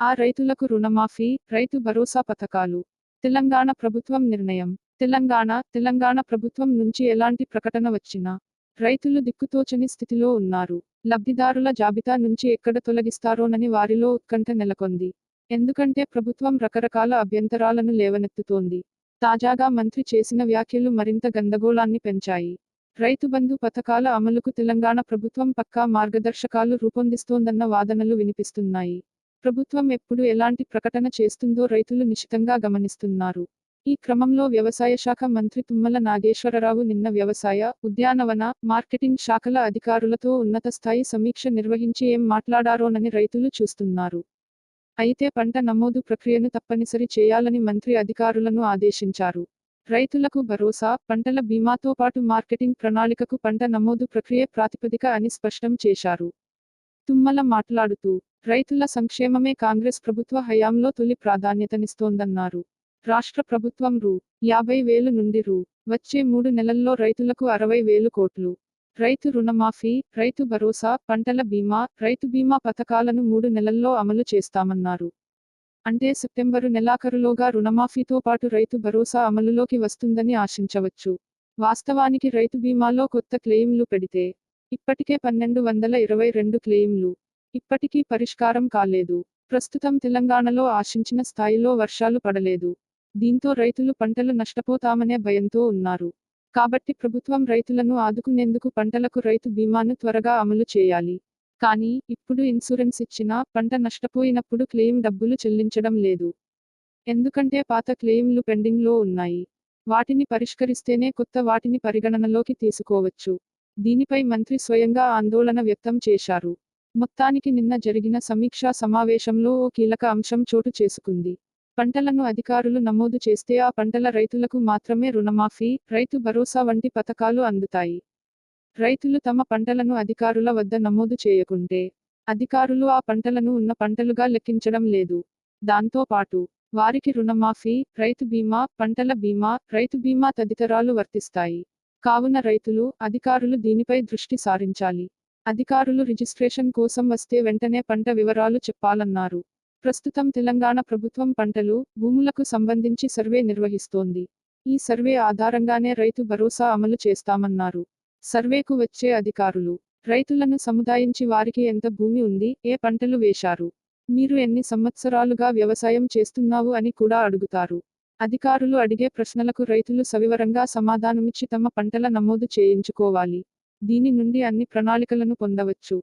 ఆ రైతులకు రుణమాఫీ రైతు భరోసా పథకాలు. తెలంగాణ ప్రభుత్వం నిర్ణయం. తెలంగాణ తెలంగాణ ప్రభుత్వం నుంచి ఎలాంటి ప్రకటన వచ్చినా రైతులు దిక్కుతోచని స్థితిలో ఉన్నారు. లబ్ధిదారుల జాబితా నుంచి ఎక్కడ తొలగిస్తారోనని వారిలో ఉత్కంఠ నెలకొంది. ఎందుకంటే ప్రభుత్వం రకరకాల అభ్యంతరాలను లేవనెత్తుతోంది. తాజాగా మంత్రి చేసిన వ్యాఖ్యలు మరింత గందగోళాన్ని పెంచాయి. రైతు బంధు పథకాల అమలుకు తెలంగాణ ప్రభుత్వం పక్కా మార్గదర్శకాలు రూపొందిస్తోందన్న వాదనలు వినిపిస్తున్నాయి. ప్రభుత్వం ఎప్పుడు ఎలాంటి ప్రకటన చేస్తుందో రైతులు నిశితంగా గమనిస్తున్నారు. ఈ క్రమంలో వ్యవసాయ శాఖ మంత్రి తుమ్మల నాగేశ్వరరావు నిన్న వ్యవసాయ ఉద్యానవన మార్కెటింగ్ శాఖల అధికారులతో ఉన్నత స్థాయి సమీక్ష నిర్వహించి ఏం మాట్లాడారోనని రైతులు చూస్తున్నారు. అయితే పంట నమోదు ప్రక్రియను తప్పనిసరి చేయాలని మంత్రి అధికారులను ఆదేశించారు. రైతులకు భరోసా పంటల బీమాతో పాటు మార్కెటింగ్ ప్రణాళికకు పంట నమోదు ప్రక్రియ ప్రాతిపదిక అని స్పష్టం చేశారు. తుమ్మల మాట్లాడుతూ రైతుల సంక్షేమమే కాంగ్రెస్ ప్రభుత్వ హయాంలో తొలి ప్రాధాన్యతనిస్తోందన్నారు. రాష్ట్ర ప్రభుత్వం రూ. యాభై వేలు నుండి రూ. వచ్చే మూడు నెలల్లో రైతులకు అరవై వేలు కోట్లు. రైతు రుణమాఫీ రైతు భరోసా పంటల బీమా రైతు బీమా పథకాలను మూడు నెలల్లో అమలు చేస్తామన్నారు. అంటే సెప్టెంబరు నెలాఖరులోగా రుణమాఫీతో పాటు రైతు భరోసా అమలులోకి వస్తుందని ఆశించవచ్చు. వాస్తవానికి రైతు బీమాలో కొత్త క్లెయిమ్లు పెడితే ఇప్పటికే పన్నెండు వందల ఇరవై రెండు క్లెయిమ్లు. ఇప్పటికీ పరిష్కారం కాలేదు. ప్రస్తుతం తెలంగాణలో ఆశించిన స్థాయిలో వర్షాలు పడలేదు. దీంతో రైతులు పంటలు నష్టపోతామనే భయంతో ఉన్నారు. కాబట్టి ప్రభుత్వం రైతులను ఆదుకునేందుకు పంటలకు రైతు బీమాను త్వరగా అమలు చేయాలి. కానీ ఇప్పుడు ఇన్సూరెన్స్ ఇచ్చినా పంట నష్టపోయినప్పుడు క్లెయిమ్ డబ్బులు చెల్లించడం లేదు. ఎందుకంటే పాత క్లెయిమ్లు పెండింగ్లో ఉన్నాయి. వాటిని పరిష్కరిస్తేనే కొత్త వాటిని పరిగణనలోకి తీసుకోవచ్చు. దీనిపై మంత్రి స్వయంగా ఆందోళన వ్యక్తం చేశారు. మొత్తానికి నిన్న జరిగిన సమీక్షా సమావేశంలో ఓ కీలక అంశం చోటు చేసుకుంది. పంటలను అధికారులు నమోదు చేస్తే ఆ పంటల రైతులకు మాత్రమే రుణమాఫీ రైతు భరోసా వంటి పథకాలు అందుతాయి. రైతులు తమ పంటలను అధికారుల వద్ద నమోదు చేయకుంటే అధికారులు ఆ పంటలను ఉన్న పంటలుగా లెక్కించడం లేదు. దాంతో పాటు వారికి రుణమాఫీ రైతు బీమా పంటల బీమా రైతు బీమా తదితరాలు వర్తిస్తాయి. కావున రైతులు అధికారులు దీనిపై దృష్టి సారించాలి. అధికారులు రిజిస్ట్రేషన్ కోసం వస్తే వెంటనే పంట వివరాలు చెప్పాలన్నారు. ప్రస్తుతం తెలంగాణ ప్రభుత్వం పంటలు భూములకు సంబంధించి సర్వే నిర్వహిస్తోంది. ఈ సర్వే ఆధారంగానే రైతు భరోసా అమలు చేస్తామన్నారు. సర్వేకు వచ్చే అధికారులు రైతులను సముదాయించి వారికి ఎంత భూమి ఉంది ఏ పంటలు వేశారు మీరు ఎన్ని సంవత్సరాలుగా వ్యవసాయం చేస్తున్నావు అని కూడా అడుగుతారు. అధికారులు అడిగే ప్రశ్నలకు రైతులు సవివరంగా సమాధానమిచ్చి తమ పంటల నమోదు చేయించుకోవాలి. దీని నుండి అన్ని ప్రణాళికలను పొందవచ్చు.